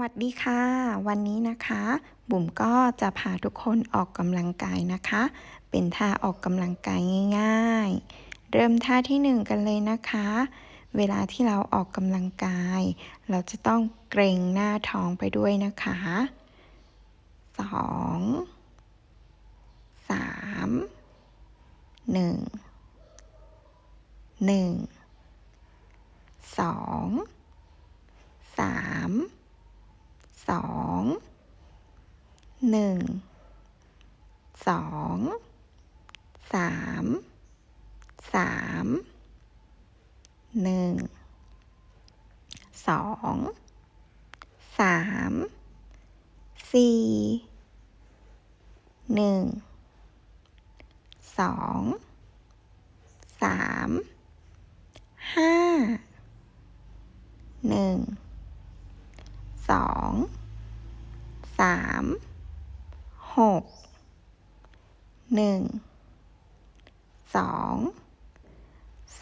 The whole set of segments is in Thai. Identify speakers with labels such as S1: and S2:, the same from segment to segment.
S1: วัสดีค่ะ วันนี้นะคะ บุ๋มก็จะพาทุกคนออกกำลังกายนะคะ เป็นท่าออกกำลังกายง่ายๆ เริ่มท่าที่หนึ่งกันเลยนะคะ เวลาที่เราออกกำลังกาย เราจะต้องเกรงหน้าท้องไปด้วยนะคะสองสามหนึ่งหนึ่งสองสาม สองหนึ่งสองสามสามหนึ่งสองสามสี่หนึ่งสองสามห้าหนึ่งสอง สามหกหนึ่งสอง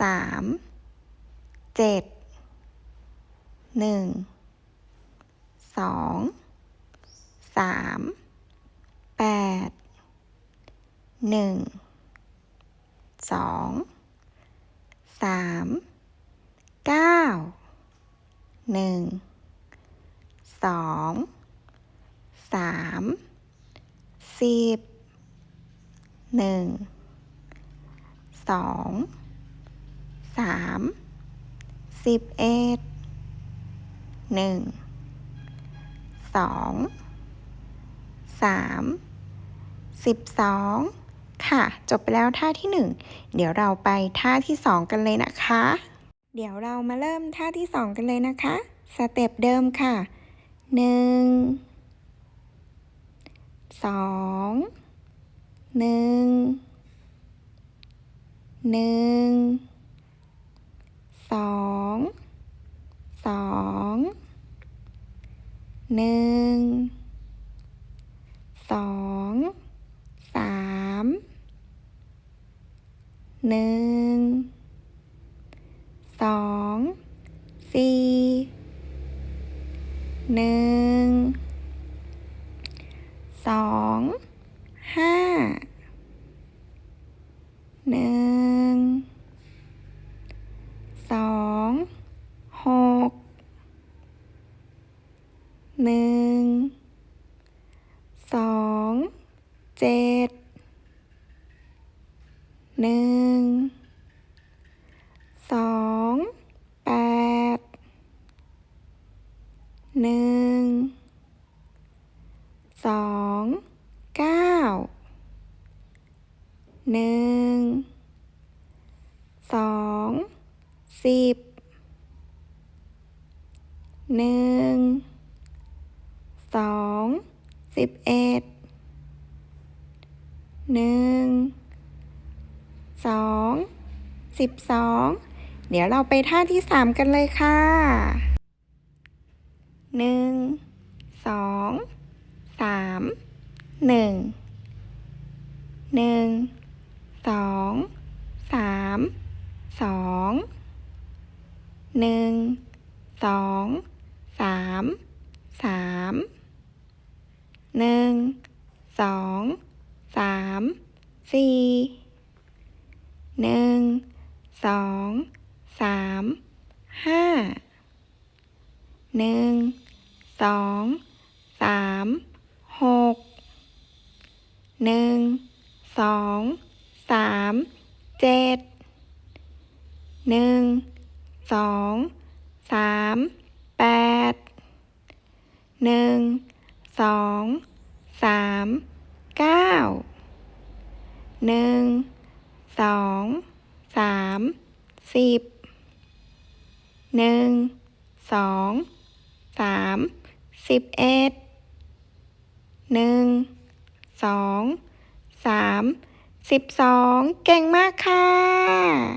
S1: สามเจ็ดหนึ่งสองสามแปดหนึ่งสองสามเก้าหนึ่งสอง สามสิบหนึ่งสองสามสิบเอ็ดหนึ่งสองสามสิบสองค่ะ จบไปแล้วท่าที่หนึ่งเดี๋ยวเราไปท่าที่สองกันเลยนะคะ เดี๋ยวเรามาเริ่มท่าที่สองกันเลยนะคะ สเต็ปเดิมค่ะหนึ่ง สองหนึ่งหนึ่งสองสองหนึ่งสองสามหนึ่งสองสี่หนึ่ง สองห้าหนึ่งสองหกหนึ่งสองเจ็ดหนึ่งสองแปดหนึ่งสองเก้าหนึ่งสองสิบหนึ่งสองสิบเอ็ดหนึ่งสองสิบสองเดี๋ยวเราไปท่าที่สามกันเลยค่ะหนึ่งสองสาม หนึ่งหนึ่งสองสามสองหนึ่งสองสามสามหนึ่งสองสามสี่หนึ่งสองสามห้าหนึ่งสองสามหก หนึ่งสองสามเจ็ดหนึ่งสองสามแปดหนึ่งสองสามเก้าหนึ่งสองสามสิบหนึ่งสองสามสิบเอ็ดหนึ่ง สองสามสิบสองเก่งมากค่ะ